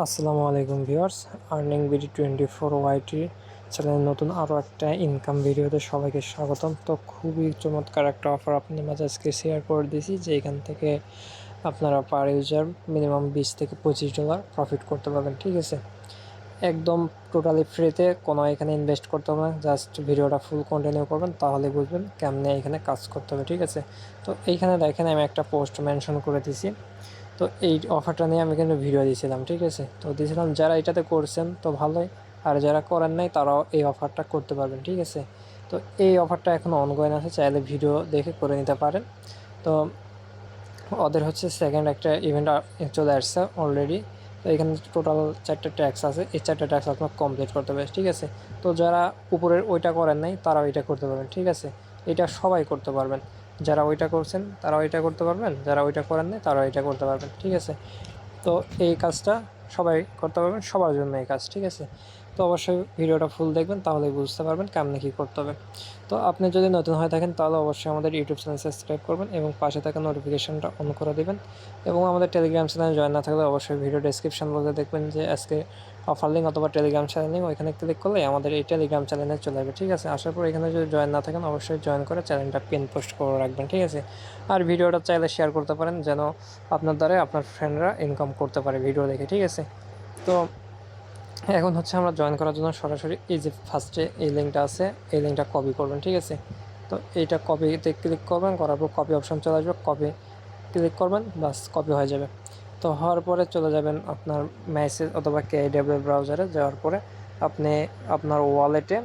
আসসালামু আলাইকুম viewers, earning BD twenty four YT চ্যানেলের নতুন আরও একটা ইনকাম ভিডিওতে সবাইকে স্বাগতম। তো খুবই চমৎকার একটা অফার আপনাদের মাঝে আজকে শেয়ার করে দিয়েছি, যে এখান থেকে আপনারা পার ইউজার মিনিমাম বিশ থেকে পঁচিশ ডলার প্রফিট করতে পারবেন, ঠিক আছে? একদম টোটালি ফ্রিতে কোনো এখানে ইনভেস্ট করতে হবে না জাস্ট ভিডিওটা ফুল কন্টিনিউ করবেন, তাহলে বুঝবেন কেমনে এখানে কাজ করতে হবে, ঠিক আছে? তো এইখানে দেখেন আমি একটা পোস্ট মেনশন করে দিছি তো এই অফারটা নিয়ে আমি কিন্তু ভিডিও দিয়েছিলাম, ঠিক আছে? তো দিয়েছিলাম, যারা এটাতে করছেন তো ভালোই, আর যারা করেন নাই তারাও এই অফারটা করতে পারবেন, ঠিক আছে? তো এই অফারটা এখনও অনগোয়েন আছে, চাইলে ভিডিও দেখে করে নিতে পারেন। তো ওদের হচ্ছে সেকেন্ড একটা ইভেন্ট চলে আসছে অলরেডি তো এখানে টোটাল চারটে ট্যাক্স আছে, এই চারটে ট্যাক্স আপনার কমপ্লিট করতে হবে, ঠিক আছে? তো যারা উপরের ওইটা করেন নাই তারাও ওইটা করতে পারবেন, ঠিক আছে? এটা সবাই করতে পারবেন। যারা ওইটা করছেন, তারা ওইটা করতে পারবেন, যারা ওইটা করেন নাই, তারা ওইটা করতে পারবেন, ঠিক আছে? তো এই কাজটা সবাই করতে পারবেন, সবার জন্য এই কাজ, ঠিক আছে? তো অবশ্যই ভিডিওটা ফুল দেখবেন তাহলে বুঝতে পারবেন কেমনে কী করতে হবে। তো আপনি যদি নতুন হয়ে থাকেন, তাহলে অবশ্যই আমাদের ইউটিউব চ্যানেল সাবস্ক্রাইব করবেন এবং পাশে থাকা নোটিফিকেশনটা অন করে দেবেন। এবং আমাদের টেলিগ্রাম চ্যানেলে জয়েন না থাকলে অবশ্যই ভিডিও ডেসক্রিপশন বলতে দেখবেন যে আজকে অফার লিঙ্ক অথবা টেলিগ্রাম চ্যানেল লিঙ্ক ওইখানে ক্লিক করলে আমাদের এই টেলিগ্রাম চ্যানেলে চলে যাবে ঠিক আছে? আসার পর এখানে যদি জয়েন না থাকেন, অবশ্যই জয়েন করে চ্যানেলটা পিন পোস্ট করে রাখবেন, ঠিক আছে? আর ভিডিওটা চাইলে শেয়ার করতে পারেন, যেন আপনার দ্বারা আপনার ফ্রেন্ডরা ইনকাম করতে পারে ভিডিও দেখে, ঠিক আছে? তো এখন হচ্ছে আমরা জয়েন করার জন্য সরাসরি এই যে ফার্স্টে এই লিঙ্কটা আছে, এই লিঙ্কটা কপি করবেন, ঠিক আছে? তো এইটা কপিতে ক্লিক করবেন, করার পর কপি অপশান চলে আসবে কপি ক্লিক করবেন বাস কপি হয়ে যাবে। তো হওয়ার পরে চলে যাবেন আপনার মেসেজ অথবা কে ডাব্লিউ ব্রাউজারে যাওয়ার পরে আপনি আপনার ওয়ালেটে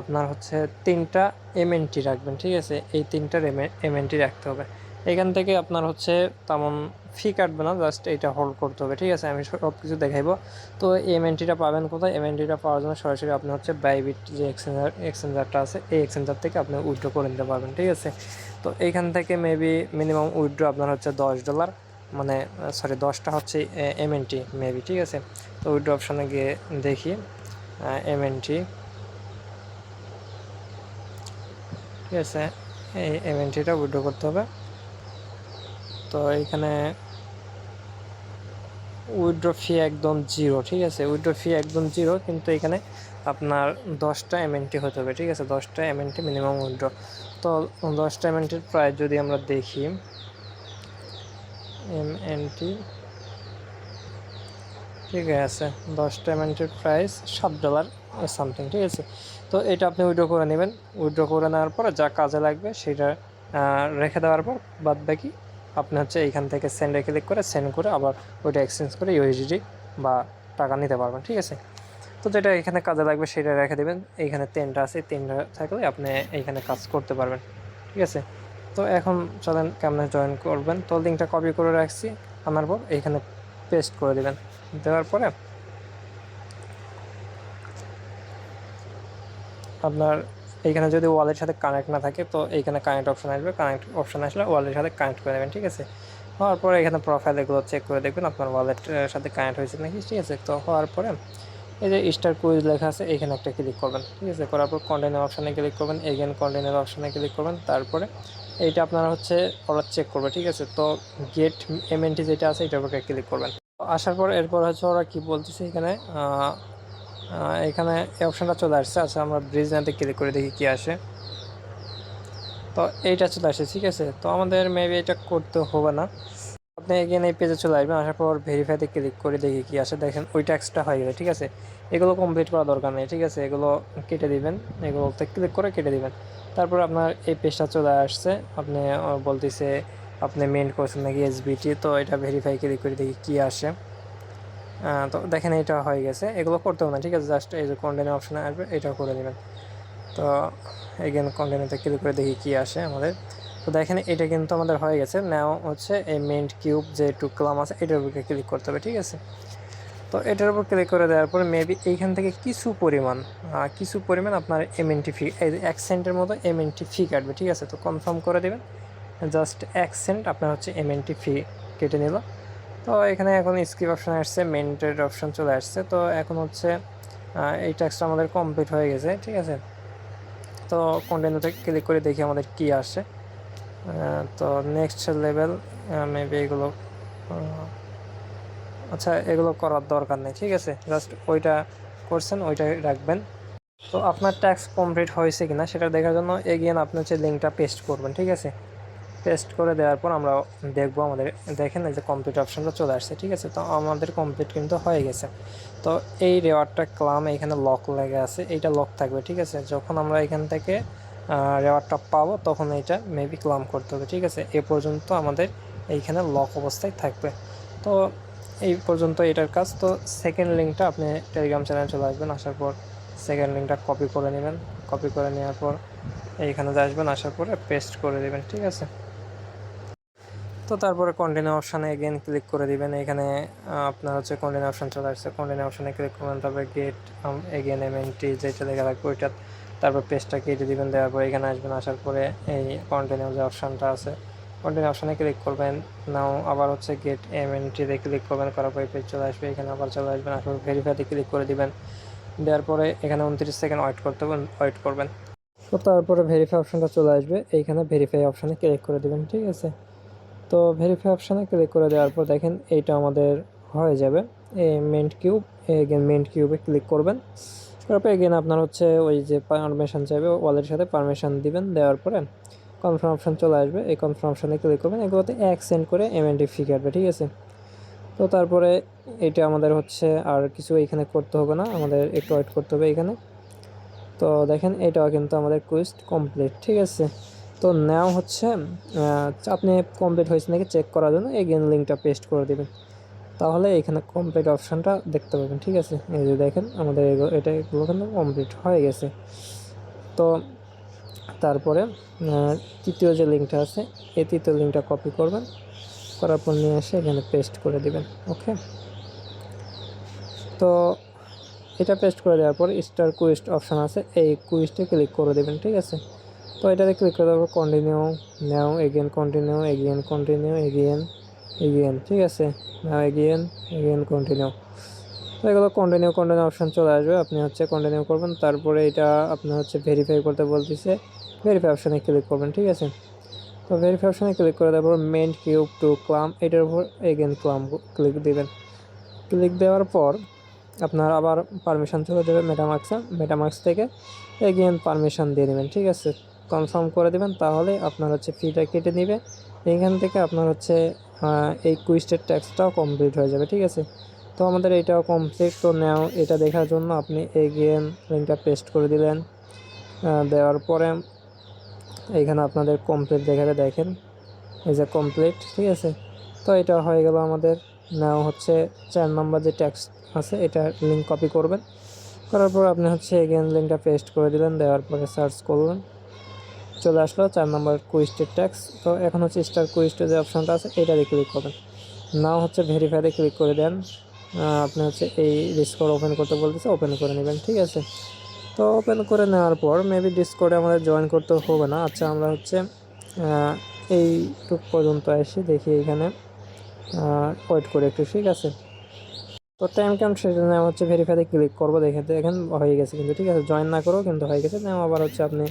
আপনার হচ্ছে তিনটা এমএনটি রাখবেন, ঠিক আছে? এই তিনটার এমএনটি রাখতে হবে। এখান থেকে আপনার হচ্ছে তেমন ফি কাটবে না জাস্ট এটা হোল্ড করতে হবে, ঠিক আছে? আমি সব কিছু দেখাইবো। তো এমএনটিটা পাবেন কোথায়? এমএনটিটা পাওয়ার জন্য সরাসরি আপনি হচ্ছে বাইবিট যে এক্সচেঞ্জার এক্সচেঞ্জারটা আছে, এই এক্সচেঞ্জার থেকে আপনি উইথড্র করে নিতে পারবেন, ঠিক আছে? তো এইখান থেকে মেবি মিনিমাম উইথড্র আপনার হচ্ছে দশ ডলার মানে সরি দশটা হচ্ছে এমএনটি মেবি ঠিক আছে? তো উইথড্র অপশানে গিয়ে দেখি এম এমএনটি ঠিক আছে? এই এম এমএনটিটা উইথড্র করতে হবে। তো এখানে উইথড্র ফি একদম জিরো ঠিক আছে? উইড্রো ফি একদম জিরো কিন্তু এখানে আপনার দশটা এমএনটি হতে হবে, ঠিক আছে? দশটা এমএনটি মিনিমাম উইথড্র তো দশটা এমএনটির প্রাইস যদি আমরা দেখি এমএনটি ঠিক আছে? দশটা এমএনটির প্রাইস সাত ডলার সামথিং ঠিক আছে? তো এটা আপনি উইড্রো করে নেবেন। উইড্রো করে নেওয়ার পরে যা কাজে লাগবে সেটা রেখে দেওয়ার পর বাদ বাকি আপনি হচ্ছে এইখান থেকে সেন্ডে ক্লিক করে সেন্ড করে আবার ওইটা এক্সচেঞ্জ করে ইউএসডি বা টাকা নিতে পারবেন, ঠিক আছে? তো যেটা এখানে কাজে লাগবে সেটা রেখে দেবেন। এইখানে তিনটা আছে, তিনটা থাকলে আপনি এইখানে কাজ করতে পারবেন, ঠিক আছে? তো এখন চলেন কেমনে জয়েন করবেন। তো লিঙ্কটা কপি করে রাখছি, আনার পর এইখানে পেস্ট করে দেবেন। দেওয়ার পরে আপনার এইখানে যদি ওয়ালের সাথে কানেক্ট না থাকে, তো এইখানে কানেক্ট অপশন আসবে। কানেক্ট অপশন আসলে ওয়ালের সাথে কানেক্ট করে দেবেন ঠিক আছে? হওয়ার পরে এখানে প্রোফাইল এগুলো চেক করে দেখবেন আপনার ওয়ালেটের সাথে কানেক্ট হয়েছে নাকি, ঠিক আছে? তো হওয়ার পরে এই যে স্টার কুইজ লেখা আছে এখানে একটা ক্লিক করবেন, ঠিক আছে? করার পর কন্টেনার অপশানে ক্লিক করবেন এগেন কন্টেনার অপশানে ক্লিক করবেন, তারপরে এইটা আপনারা হচ্ছে ওরা চেক করবে, ঠিক আছে? তো গেট এমএনটি যেটা আছে, এটার উপরে ক্লিক করবেন। আসার পর এরপর হচ্ছে ওরা কি বলতেছে এখানে? এখানে এই অপশানটা চলে আসছে। আচ্ছা আমরা ব্রিজ নাতে ক্লিক করে দেখি কী আসে। তো এইটা চলে আসে, ঠিক আছে? তো আমাদের মেবি এটা করতে হবে না। আপনি এখানে এই পেজে চলে আসবেন, আসার পর ভেরিফাইতে ক্লিক করে দেখি কী আসে। দেখেন, ওই ট্যাক্সটা হয়ে গেলে, ঠিক আছে? এগুলো কমপ্লিট করা দরকার নেই, ঠিক আছে? এগুলো কেটে দিবেন এগুলোতে ক্লিক করে কেটে দিবেন। তারপর আপনার এই পেজটা চলে আসছে। আপনি বলতেছে আপনি মেন করছেন নাকি এসবিটি তো এটা ভেরিফাই ক্লিক করে দেখি কী আসে। তো দেখেন এটা হয়ে গেছে। এগুলো করতে হবে না, ঠিক আছে? জাস্ট এই যে কন্টেনার অপশানে আসবে, এটাও করে নেবেন। তো এগেন কন্টেনারতে ক্লিক করে দেখি কী আসে আমাদের। তো দেখেন, এটা কিন্তু আমাদের হয়ে গেছে। নাও হচ্ছে এই মেন্ট কিউব যে টুকলাম আছে, এটার উপরে ক্লিক করতে হবে, ঠিক আছে? তো এটার উপর ক্লিক করে দেওয়ার পরে মেবি এইখান থেকে কিছু পরিমাণ কিছু পরিমাণ আপনার এমএনটি ফি এই এক সেন্টের মতো এমএনটি ফি কাটবে, ঠিক আছে? তো কনফার্ম করে দেবেন। জাস্ট এক সেন্ট আপনার হচ্ছে এমএনটি ফি কেটে নিল। তো এখানে এখন স্কিপ অপশান আসছে মেন্টের অপশান চলে আসছে। তো এখন হচ্ছে এই ট্যাক্সটা আমাদের কমপ্লিট হয়ে গেছে, ঠিক আছে? তো কন্টেন্টতে ক্লিক করে দেখি আমাদের কি আসে। তো নেক্সট লেভেল মেবি এগুলো আচ্ছা এগুলো করার দরকার নেই, ঠিক আছে? জাস্ট ওইটা করছেন, ওইটাই রাখবেন। তো আপনার ট্যাক্স কমপ্লিট হয়েছে কিনা সেটা দেখার জন্য এগিয়ে আপনি হচ্ছে লিঙ্কটা পেস্ট করবেন, ঠিক আছে? পেস্ট করে দেওয়ার পর আমরা দেখব আমাদের, দেখেন এই যে কমপ্লিট অপশানটা চলে আসছে, ঠিক আছে? তো আমাদের কমপ্লিট কিন্তু হয়ে গেছে। তো এই রেওয়ার্ডটা ক্লাম এখানে লক লেগে আছে, এইটা লক থাকবে, ঠিক আছে? যখন আমরা এখান থেকে রেওয়ার্ডটা পাবো, তখন এইটা মেবি ক্লাম করতে হবে, ঠিক আছে? এ পর্যন্ত আমাদের এইখানে লক অবস্থায় থাকবে। তো এই পর্যন্ত এটার কাজ। তো সেকেন্ড লিঙ্কটা আপনি টেলিগ্রাম চ্যানেলে চলে আসবেন, আসার পর সেকেন্ড লিঙ্কটা কপি করে নেবেন। কপি করে নেওয়ার পর এইখানে আসবেন, আসার পরে পেস্ট করে দেবেন, ঠিক আছে? তো তারপরে কন্টিনিউ অপশানে এগেন ক্লিক করে দিবেন। এখানে আপনার হচ্ছে কন্টিনিউ অপশান চলে আসছে। কন্টিনিউ অপশানে ক্লিক করবেন, তারপরে গেট এগেন এমএনটি যেটা লেখা থাকবে ওইটা। তারপর পেজটা কেটে দিবেন, দেওয়ার পর এখানে আসবেন, আসার পরে এই কন্টিনিউ যে অপশানটা আছে কন্টিনিউ অপশানে ক্লিক করবেন। নাও আবার হচ্ছে গেট এমএনটিতে ক্লিক করবেন, করার পরে পেজ চলে আসবে। এখানে আবার চলে আসবেন, আসার ভেরিফাইতে ক্লিক করে দিবেন। দেওয়ার পরে এখানে উনত্রিশ সেকেন্ড ওয়েট করতে ওয়েট করবেন। তো তারপরে ভেরিফাই অপশানটা চলে আসবে। এইখানে ভেরিফাই অপশানে ক্লিক করে দিবেন, ঠিক আছে? তো ভেরিফাই অপশানে ক্লিক করে দেওয়ার পর দেখেন এইটা আমাদের হয়ে যাবে। এই মেন্ট কিউব এগেন মেন্ট কিউবে ক্লিক করবেন। তারপর এগেন আপনার হচ্ছে ওই যে পারমিশন চাইবে ওয়ালেটের সাথে পারমিশন দিবেন, দেওয়ার পরে কনফার্ম অপশান চলে আসবে। এই কনফার্ম অপশানে ক্লিক করবেন, এগুলোতে এক সেন্ড করে এমএনটি ফি কাটবে, ঠিক আছে? তো তারপরে এটা আমাদের হচ্ছে আর কিছু এখানে করতে হবে না, আমাদের একটু ওয়েট করতে হবে এখানে। তো দেখেন এটাও কিন্তু আমাদের কুইস্ট কমপ্লিট ঠিক আছে? তো নেওয়া হচ্ছে আপনি কমপ্লিট হয়েছে নাকি চেক করার জন্য? এগেন লিঙ্কটা পেস্ট করে দেবেন। তাহলে এখানে কমপ্লিট অপশানটা দেখতে পাবেন, ঠিক আছে? এই যে দেখেন, আমাদের এটা এগুলো কিন্তু কমপ্লিট হয়ে গেছে। তো তারপরে তৃতীয় যে লিঙ্কটা আছে, এই তৃতীয় লিঙ্কটা কপি করবেন। করার পর নিয়ে এসে এখানে পেস্ট করে দিবেন ওকে তো এটা পেস্ট করে দেওয়ার পর স্টার কুইস্ট অপশান আছে, এই কুইস্টে ক্লিক করে দেবেন, ঠিক আছে? তো এটাতে ক্লিক করে পর continue now again continue again continue again again ঠিক আছে? নাও এগেন এগেন কন্টিনিউ তো এগুলো কন্টিনিউ কন্টিনিউ অপশান চলে আসবে। আপনি হচ্ছে কন্টিনিউ করবেন, তারপরে এটা আপনি হচ্ছে ভেরিফাই করতে বলতেছে ভেরিফাই অপশানে ক্লিক করবেন, ঠিক আছে? তো ভেরিফাই অপশানে ক্লিক করে দেওয়ার পর মেন্ট কিউব টু ক্লাম এটার উপর এগেন ক্লাম ক্লিক দেবেন। ক্লিক দেওয়ার পর আপনার আবার পারমিশন চলে যাবে মেটামাক্সে মেটামাক্স থেকে এগেন পারমিশন দিয়ে দেবেন, ঠিক আছে? কনফার্ম করে দেবেন, তাহলে আপনার হচ্ছে ফিটা কেটে নেবে। এইখান থেকে আপনার হচ্ছে এই কুইস্টের ট্যাক্সটাও কমপ্লিট হয়ে যাবে, ঠিক আছে? তো আমাদের এটাও কমপ্লিট তো নেও এটা দেখার জন্য আপনি এগেন লিঙ্কটা পেস্ট করে দিলেন। দেওয়ার পরে এইখানে আপনাদের কমপ্লিট দেখাতে দেখেন। এই যে কমপ্লিট ঠিক আছে? তো এটা হয়ে গেল আমাদের। নাও হচ্ছে চার নম্বর যে ট্যাক্স আছে, এটা লিঙ্ক কপি করবেন। করার পর আপনি হচ্ছে এগেন লিঙ্কটা পেস্ট করে দিলেন, দেওয়ার পরে সার্চ করলেন চলে আসলো চার নম্বর কুইস্টের ট্যাক্স তো এখন হচ্ছে স্টার কুইস্টের যে অপশনটা আছে, এটাতে ক্লিক করবেন। নাও হচ্ছে ভেরিফাইতে ক্লিক করে দেন। আপনি হচ্ছে এই ডিসকোড ওপেন করতে বলতেছে ওপেন করে নেবেন, ঠিক আছে? তো ওপেন করে নেওয়ার পর মেবি ডিসকোডে আমাদের জয়েন করতে হবে না। আচ্ছা আমরা হচ্ছে এইটুক পর্যন্ত এসে দেখি এখানে ওয়েট করে একটু, ঠিক আছে? তো টাইম কাউন্ট শেষে নেওয়া হচ্ছে ভেরিফাইতে ক্লিক করব, দেখে দেখেন, হয়ে গেছে কিন্তু, ঠিক আছে? জয়েন না করেও কিন্তু হয়ে গেছে। আবার হচ্ছে আপনি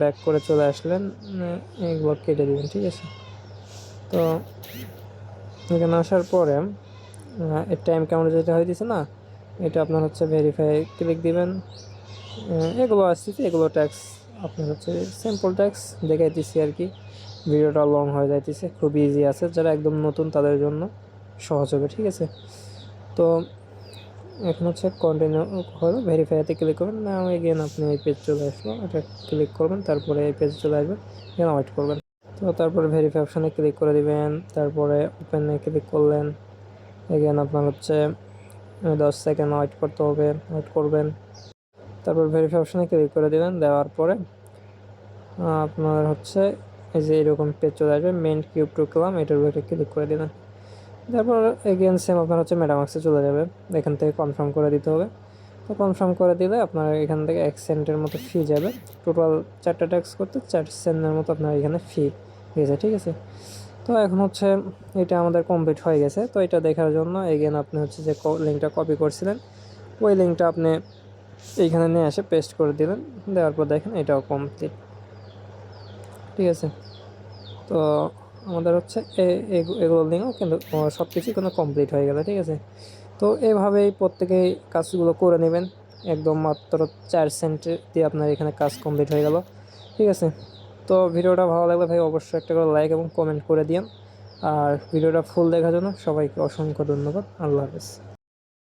ব্যাক করে চলে আসলেন উম, এইগুলো কেটে দিবেন ঠিক আছে? তো এখানে আসার পরে এই টাইম কাউন্ট যেটা হয়েছে না এটা আপনার হচ্ছে ভেরিফাই ক্লিক দিবেন। এগুলো আসতেছে এগুলো ট্যাক্স আপনার হচ্ছে সিম্পল ট্যাক্স দেখাইতেছি আর কি। ভিডিওটা লং হয়ে যাইতেছে খুব ইজি আছে যারা একদম নতুন তাদের জন্য সহজ হবে ঠিক আছে? তো এখন হচ্ছে কন্টিনিউ হলো ভেরিফাইতে ক্লিক করবেন না এগেন আপনি এই পেজ চলে আসলো, এটা ক্লিক করবেন, তারপরে এই পেজ চলে আসবেন এখানে ওয়েট করবেন। তো তারপরে ভেরিফাই অপশানে ক্লিক করে দিবেন, তারপরে ওপেনে ক্লিক করলেন এগেন আপনার হচ্ছে দশ সেকেন্ড ওয়েট করতে হবে ওয়েট করবেন। তারপর ভেরিফাই অপশানে ক্লিক করে দিবেন দেওয়ার পরে আপনার হচ্ছে এই যে এরকম পেজ চলে আসবে মেন কিউব টু ক্লাম এটার উপরে ক্লিক করে দিবেন তারপর এগেন সেম আপনার হচ্ছে ম্যাডামাক্সে চলে যাবে। এখান থেকে কনফার্ম করে দিতে হবে। তো কনফার্ম করে দিলে আপনার এখান থেকে এক সেন্টের মতো ফি যাবে। টোটাল চারটা ট্যাক্স করতে চার সেন্টের মতো আপনার এখানে ফি গেছে, ঠিক আছে? তো এখন হচ্ছে এটা আমাদের কমপ্লিট হয়ে গেছে। তো এটা দেখার জন্য এগেন আপনি হচ্ছে যে লিঙ্কটা কপি করছিলেন, ওই লিঙ্কটা আপনি এইখানে নিয়ে এসে পেস্ট করে দিলেন। দেওয়ার পর দেখেন এটাও কমপ্লিট ঠিক আছে? তো আমাদের হচ্ছে এগুলো লিঙ্কও কিন্তু সব কিছুই কিন্তু কমপ্লিট হয়ে গেল, ঠিক আছে? তো এভাবেই প্রত্যেকেই কাজগুলো করে নেবেন। একদম মাত্র চার সেন্ট দিয়ে আপনার এখানে কাজ কমপ্লিট হয়ে গেল, ঠিক আছে? তো ভিডিওটা ভালো লাগলে ভাই অবশ্যই একটা করে লাইক এবং কমেন্ট করে দিন আর ভিডিওটা ফুল দেখার জন্য সবাইকে অসংখ্য ধন্যবাদ। আল্লাহ হাফেজ।